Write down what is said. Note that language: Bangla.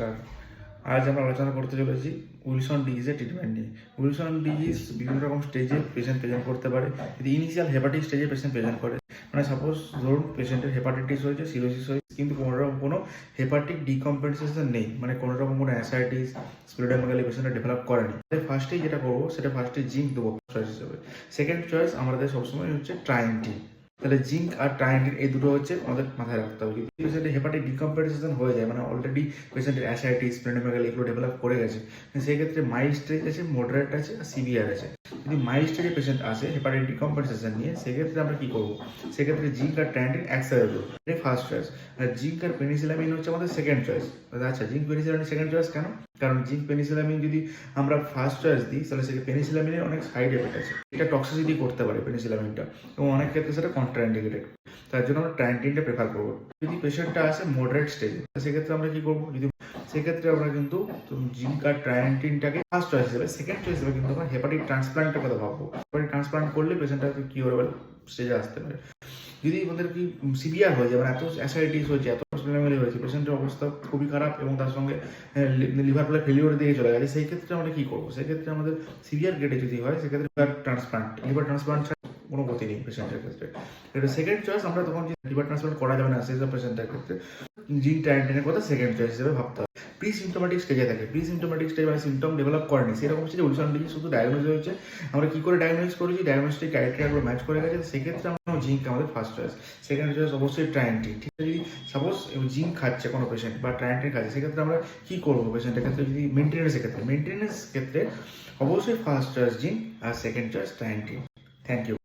নমস্কার। আজ আমরা আলোচনা করতে চলেছি উইলসন ডিজিজের ট্রিটমেন্ট নিয়ে। উইলসন ডিজিজ বিভিন্ন রকম স্টেজে পেশেন্ট প্রেজেন্ট করতে পারে। যদি ইনিশিয়াল হেপাটিক স্টেজে পেশেন্ট প্রেজেন্ট করে মানে সাপোজ ধরুন পেশেন্টের হেপাটাইটিস হয়েছে সিরোসিস হয়েছে, কিন্তু কোনো রকম কোনো হেপাটিক ডিকম্পেনসেশন নেই মানে কোনো রকম কোনো অ্যাসাইটিস স্পিরিডোমেগালি পেশেন্টটা ডেভেলপ করেনি। ফার্স্টেই যেটা করব, সেটা ফার্স্টে জিঙ্ক দেবো চয়েস হিসেবে। সেকেন্ড চয়েস আমাদের সবসময় হচ্ছে ট্রাইনটি তাহলে জিঙ্ক আর ট্রাইনটিন এই দুটো হচ্ছে আমাদের মাথায় রাখতে হবে। পেশেন্টের হেপাটিক ডিকম্পেনসেশন হয়ে যায় মানে অলরেডি পেশেন্টের অ্যাসাইটিস স্পিরিডোমেগালি এগুলো ডেভেলপ করে গেছে সেই ক্ষেত্রে মাইল্ড স্টেজ আছে মডারেট আছে আর সিভিয়ার আছে। যদি মাইল্ড স্টেজে পেশেন্ট আসে হেপাটাইটিস ডিকম্পেনসেশন নিয়ে, সেক্ষেত্রে আমরা কি করব? সেক্ষেত্রে জিঙ্ক আর ট্যান্টিন একসাথে দেবো। ফার্স্ট চয়েস আর জিঙ্ক আর পেনিসিলামিন হচ্ছে আমাদের সেকেন্ড চয়েস আচ্ছা জিঙ্ক পেনিসিলামিন সেকেন্ড চয়েস কেন? কারণ জিঙ্ক পেনিসিলামিন যদি আমরা ফার্স্ট চয়েস দিই, তাহলে সেটা পেনিসিলামিনের অনেক সাইড এফেক্ট আছে। এটা টক্সিসিটি করতে পারে পেনিসিলামিনটা এবং অনেক ক্ষেত্রে সেটা কন্ট্রাইন্ডিকেটেড তার জন্য আমরা ট্যান্টিনটা প্রেফার করব। যদি পেশেন্টটা আসে মডারেট স্টেজে সেক্ষেত্রে আমরা কি করব? যদি সেক্ষেত্রে আমরা কিন্তু জিঙ্ক আর ট্রায়ান্টিনটাকে ফার্স্ট চয়েস হিসেবে সেকেন্ড চয়েস হিসেবে কিন্তু আমরা হেপাটিক ট্রান্সপ্লান্টের কথা ভাববো। হেপাটিক ট্রান্সপ্লান্ট করলে পেশেন্টটা কি হবে স্টেজে আসতে পারে। যদি আমাদের কি সিভিয়ার হয়ে যায় মানে এত অ্যাসাইটিস হয়েছে, এত স্পিলামেলি হয়েছে পেশেন্টের অবস্থা খুবই খারাপ এবং তার সঙ্গে লিভার প্লে ফেলিওর দিয়ে চলে গেছে, সেই ক্ষেত্রে আমরা কি করব? সেক্ষেত্রে আমাদের সিভিয়ার গ্রেডে যদি হয়, সেক্ষেত্রে লিভার ট্রান্সপ্লান্ট লিভার ট্রান্সপ্লান্ট কোনো গতি নেই পেশেন্টের ক্ষেত্রে। এটা সেকেন্ড চয়েস আমরা তখন লিভার ট্রান্সপ্লান্ট করা যাবে না সেসব পেশেন্টের ক্ষেত্রে জিন ট্যান্টিনের কথা সেকেন্ড চয়েস হিসেবে ভাবতে হবে। প্রি সিমটোমেটিক স্টেজে থাকে। প্রি সিমটোমেটিক স্টেজ মানে সিমটম ডেভেলপ করেনি। সেরকম হচ্ছে যে উলসান ডিজিজ শুধু ডায়াগনোজ হয়েছে। আমরা কি করে ডায়াগনোজ করেছি? ডায়াগনোস্টিক ক্রাইটেরিয়াগুলো ম্যাচ করে গেছে। সেক্ষেত্রে আমরা জিঙ্ক আমাদের ফার্স্ট চয়েস সেকেন্ড চয়েস অবশ্যই ট্রায়ান্টিন ঠিক আছে, যদি সাপোজ জিঙ্ক খাচ্ছে কোনো পেশেন্ট বা ট্রায়ান্টিন খাচ্ছে, সেক্ষেত্রে আমরা কি করব পেশেন্টের ক্ষেত্রে? যদি মেনটেনেন্সের ক্ষেত্রে। মেনটেনেন্স ক্ষেত্রে অবশ্যই first choice zinc R second choice trientine thank you